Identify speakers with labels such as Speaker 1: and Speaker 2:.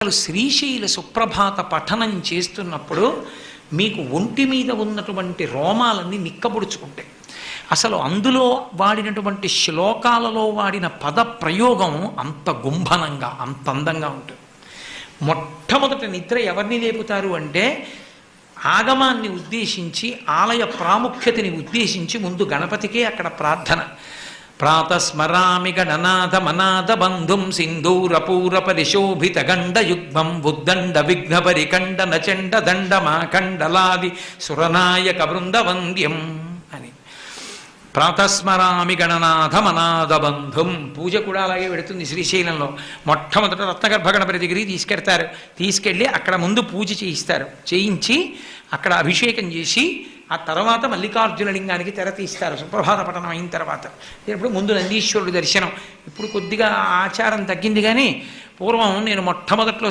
Speaker 1: అసలు శ్రీశైల సుప్రభాత పఠనం చేస్తున్నప్పుడు మీకు ఒంటి మీద ఉన్నటువంటి రోమాలన్నీ నిక్కబుడుచుకుంటాయి అసలు అందులో వాడినటువంటి శ్లోకాలలో వాడిన పద ప్రయోగం అంత గుంభనంగా అంత అందంగా ఉంటుంది. మొట్టమొదట నిద్ర ఎవరిని లేపుతారు అంటే ఆగమాన్ని ఉద్దేశించి ఆలయ ప్రాముఖ్యతని ఉద్దేశించి ముందు గణపతికే అక్కడ ప్రార్థన. ప్రాతస్మరామి గణనాథ మనాథ బంధుం సింధూరపూర పరిశోభిత గండ యుగ్మం ఉద్దండ విఘ్న పరికండ నచండ దండ మాకండలాది సురనాయక బృందవంద్యం ప్రాతస్మరామి గణనాథ మనాథ బంధుం పూజ కూడా అలాగే పెడుతుంది శ్రీశైలంలో. మొట్టమొదట రత్నగర్భ గణపతి దగ్గరికి తీసుకెడతారు. తీసుకెళ్ళి అక్కడ ముందు పూజ చేయిస్తారు. చేయించి అక్కడ అభిషేకం చేసి ఆ తర్వాత మల్లికార్జున లింగానికి తెర తీస్తారు. సుప్రభాత పఠనం అయిన తర్వాత. ఇప్పుడు ముందు నందీశ్వరుడు దర్శనం. ఇప్పుడు కొద్దిగా ఆచారం తగ్గింది కానీ పూర్వం నేను మొట్టమొదట్లో